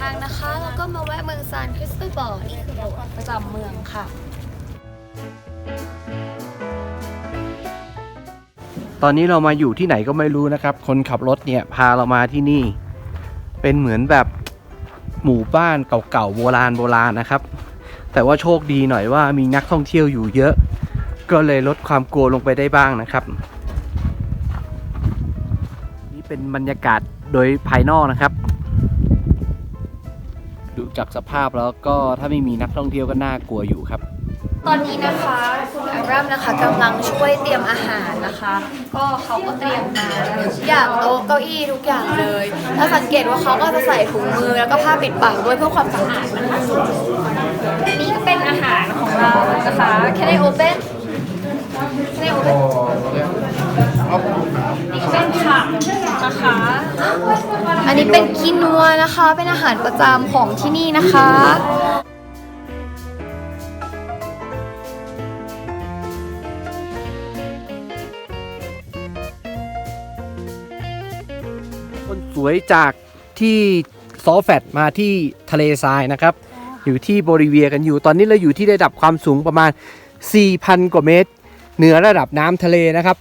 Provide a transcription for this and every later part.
ทางนะคะ แล้วก็มาแวะเมืองซานคริสโตบอลนี่คือโบสถ์ประจำเมืองค่ะ ตอนนี้เรามาอยู่ที่ไหนก็ไม่รู้นะครับ คนขับรถเนี่ยพาเรามาที่นี่ เป็นเหมือนแบบหมู่บ้านเก่าๆโบราณโบราณนะครับ แต่ว่าโชคดีหน่อยว่ามีนักท่องเที่ยวอยู่เยอะ ก็เลยลดความกลัวลงไปได้บ้างนะครับ นี่เป็นบรรยากาศโดยภายนอกนะครับ จากสภาพแล้วก็ถ้าไม่มีนักท่องเที่ยวก็น่ากลัวอยู่ครับ ตอนนี้นะคะคุณอารัมนะคะกำลังช่วยเตรียมอาหารนะคะ ก็เขาก็เตรียมมาทุกอย่างโต๊ะเก้าอี้ทุกอย่างเลยถ้าสังเกตว่าเขาก็จะใส่ถุงมือแล้วก็ผ้าปิดปากด้วยเพื่อความสะอาดนะคะนี่ก็เป็นอาหารของเรานะคะ Can I open Can I open นี่ก็เป็นผักนะคะ อันนี้เป็นคินัวนะคะ เป็นอาหารประจำของที่นี่นะคะคนสวยจากที่ซอฟแฟตมาที่ทะเลทรายนะครับ อยู่ที่โบริเวียกันอยู่ ตอนนี้เราอยู่ที่ระดับความสูงประมาณ 4,000 กว่าเมตร เหนือระดับน้ำทะเลนะครับ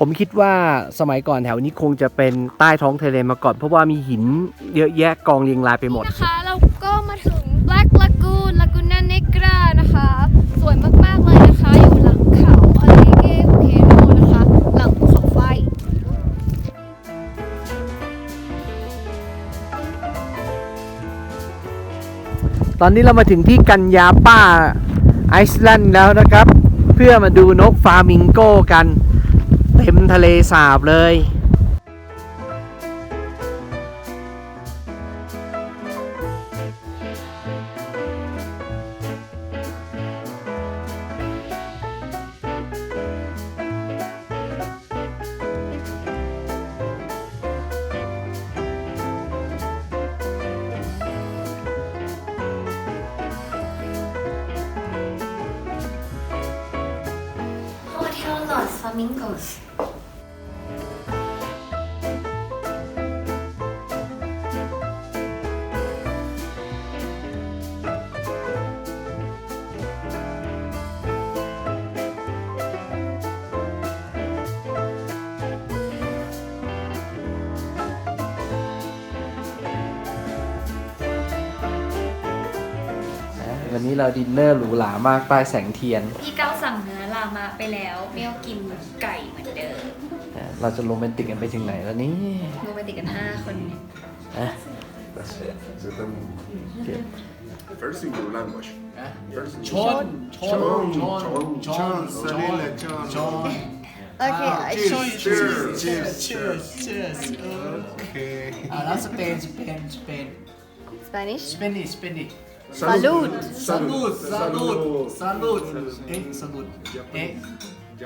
ผมคิดว่าสมัยก่อนแถวนี้คงจะเป็นใต้ท้องทะเลมาก่อน เพราะว่ามีหินเยอะแยะกองเรียงรายไปหมด นะคะเราก็มาถึง Black Lagoon Laguna Negra นะคะ สวยมากๆเลยนะคะ อยู่หลังเขาอะไรเก้โอเคโนนะคะ หลังภูเขาไฟ ตอนนี้เรามาถึงที่กันยาป้าไอซ์แลนด์แล้วนะครับ เพื่อมาดูนกฟามิงโก้กันเต็ มทะเลสาบเลย Hotel Los Flamingos วันนี้เราดินเนอร์หรูหรามากใต้แสงเทียน พี่เก้าสั่งเนื้อลามาไปแล้วเมียวกินไก่เหมือนเดิมเราจะโรแมนติกกันไปถึงไหนแล้วนี่โรแมนติกกัน5คนอะ That's it. Is it them? First in your language. First in ช your นชนชนชนชนชนโอเค Cheers. Cheers. cheers cheers cheers Okay. อ่าแล้วสเปนสเปนสเปน Spanish สเปนิสสเปนิส Salud. ซาลูดซาลูดซาลูดเอ๊ะซาลูดเอ๊ะ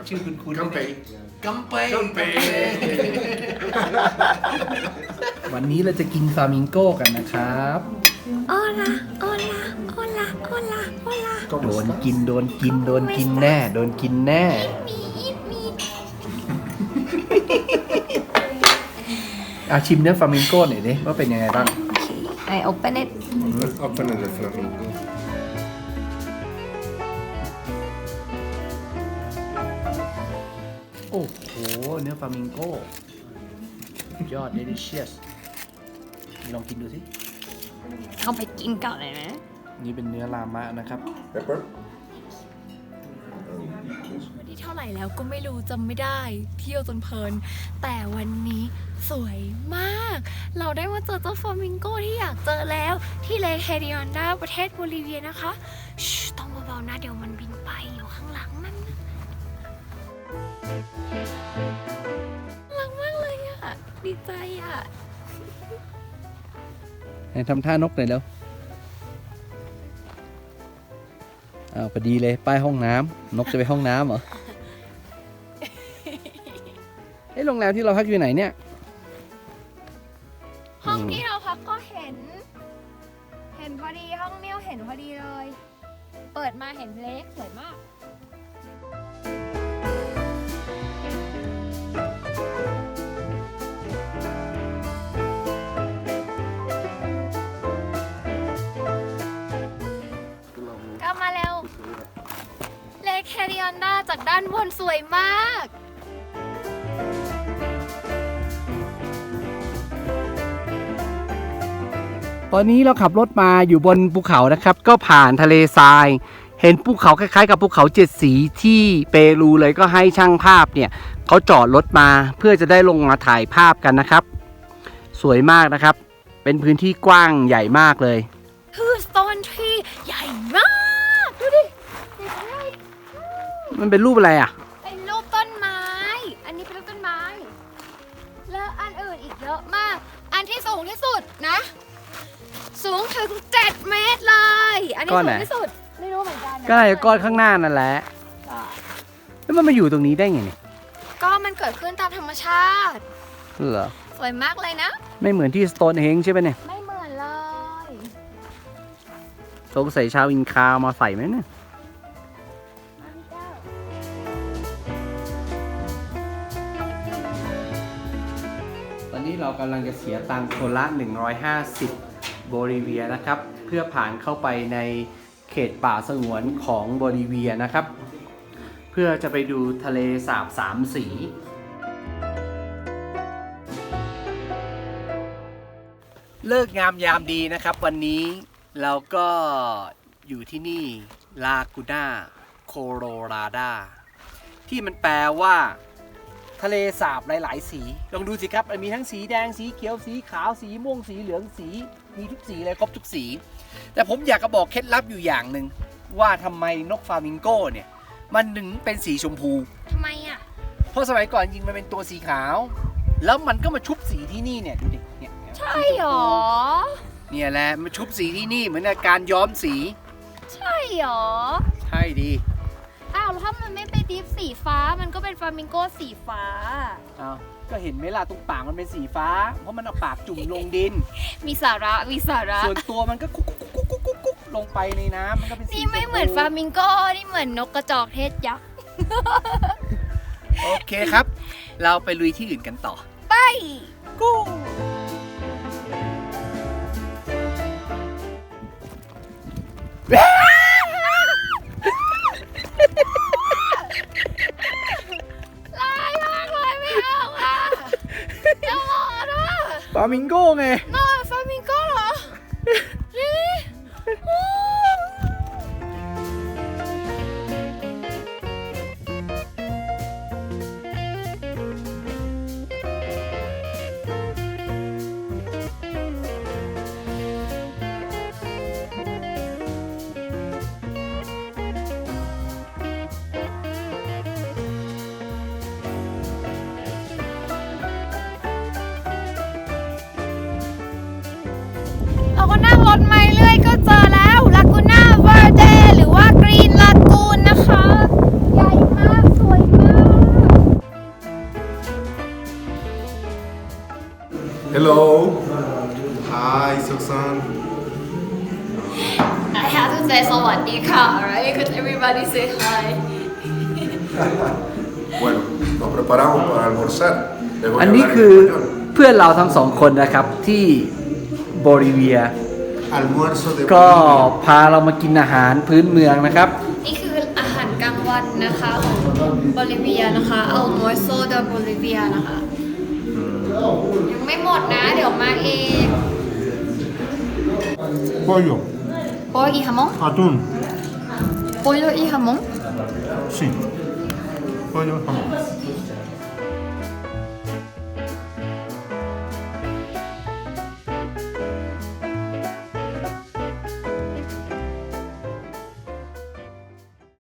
ชื่อคุณคุณ Campei. กัมเปกัมเปวันนี้เราจะกินฟลามิงโก้กันนะครับ Hola Hola Hola Hola Hola โดนกิน โดนกิน โดนกินแน่ โดนกินแน่ มีอีทมีอาชิมเนื้อฟลามิงโก้หน่อยดิว่าเป็นยังไงบ้าง I open it Let's open it, the flamingo. โอ้โห เนื้อฟลามิงโก้สุดยอด delicious ลองกินดูสิ เข้าไปกินก่อนเลยนะ นี่เป็นเนื้อลามะนะครับ Pepper? วันที่เท่าไหร่แล้วก็ไม่รู้จำไม่ได้เที่ยวจนเพลิน แต่วันนี้สวยมาก เราได้มาเจอเจ้าฟลามิงโกที่อยากเจอแล้วที่เลคเฮดิออนดาประเทศโบลิเวียนะคะชูต้องเบาๆนะเดี๋ยวมันบินไปอยู่ข้างหลังนั่นนะน่ารักมากเลยอะดีใจอะไหนทำท่านกหน่อยแล้ว อ้าวพอดีเลยป้ายห้องน้ำนกจะไปห้องน้ำเหรอเอ้โรงแรมที่เราพักอยู่ไหนเนี่ย ห้องที่เราพักก็เห็น เห็นพอดีห้องเนี้ยเห็นพอดีเลย เปิดมาเห็นเล็กสวยมาก ด้านบนสวยมาก ตอนนี้เราขับรถมาอยู่บนภูเขานะครับ ก็ผ่านทะเลทราย เห็นภูเขาคล้ายๆ กับภูเขาเจ็ดสีที่เปรูเลยก็ให้ช่างภาพเนี่ยเขาจอดรถมาเพื่อจะได้ลงมาถ่ายภาพกันนะครับ สวยมากนะครับ เป็นพื้นที่กว้างใหญ่มากเลย คือ stone tree ใหญ่มาก มันเป็นรูปอะไรอะ เป็นรูปต้นไม้ อันนี้เป็นรูปต้นไม้ แล้วอันอื่นอีกเยอะมาก อันที่สูงที่สุดนะ สูงถึง 7 เมตรเลย อันนี้ก้อนสูไหน งที่สุด ไม่รู้เหมือนกันนะก็อะไรก้อนข้างหน้านั่นแหละ ก็แล้วมันมาอยู่ตรงนี้ได้ไงเนี่ยก็มันเกิดขึ้นตามธรรมชาติ เหรอ สวยมากเลยนะ ไม่เหมือนที่สโตนเฮงใช่ไหมเนี่ยไม่เหมือนเลย สงสัยชาวอินคาเอามาใส่ไหมเนี่ย นี้เรากำลังจะเสียตังค์คนละ 150 โบลิเวียนะครับ เพื่อผ่านเข้าไปในเขตป่าสงวนของโบลิเวียนะครับ เพื่อจะไปดูทะเลสาบสามสี เลิกงามยามดีนะครับ วันนี้เราก็อยู่ที่นี่ลากูน่าโคโรราดาที่มันแปลว่า ทะเลสาบหลาย ๆ สี ลองดูสิครับมันมีทั้งสีแดงสีเขียวสีขาวสีม่วงสีเหลืองสี มีทุกสีเลยครบทุกสี แต่ผมอยากจะบอกเคล็ดลับอยู่อย่างหนึ่งว่าทำไมนกฟลามิงโก้เนี่ย มันถึงเป็นสีชมพูทำไมอะ เพราะสมัยก่อนจริงมันเป็นตัวสีขาว แล้วมันก็มาชุบสีที่นี่เนี่ยดูดิเนี่ยใช่หรอ เนี่ยแหละมาชุบสีที่นี่เหมือนกับการย้อมสี ใช่หรอ ใช่ดีอ้าวแล้ว ถ้ามันไม่เป็นดิฟสีฟ้า มันก็เป็นฟลามิงโกสีฟ้าเอาก็เห็นไหมล่ะตรงปากมันเป็นสีฟ้า เพราะมันเอาปากจุ่มลงดิน มีสาระมีสาระส่วนตัวมันก็กุ๊กกุ๊กกุ๊กกุ๊กกุ๊กกุ๊กลงไปในน้ำมันก็เป็นสีนี่ไม่เหมือนชพูฟลามิงโกนี่เหมือนนกกระจอกเทศยักษ์โอเคครับ เราไปลุยที่อื่นกันต่อ ไป กูะฟามิงโก้ เราก็นั่งรถมาเรื่อยก็เจอแล้วลากูน่าเวอร์เดหรือว่ากรีนลากูนนะคะ ใหญ่มาก สวยมาก Hello. Hi, Susan. I have to say สวัสดีค่ะ alright could everybody say hi Bueno, nos preparamos para almorzar. Les voy อั a นนี้ hablar คือ en español. เพื่อนเราทั้งสองคนนะครับที่โบลิเวีย Almuerzo de ก็ Bolivia. พาเรามากินอาหารพื้นเมืองนะครับ นี่คืออาหารกลางวันนะคะของโบลิเวียนะคะ almuerzo de Bolivia นะคะ ยังไม่หมดนะ เดี๋ยวมาเอง Pollo, pollo y jamón atún, pollo y jamón sí. Pollo, jamón.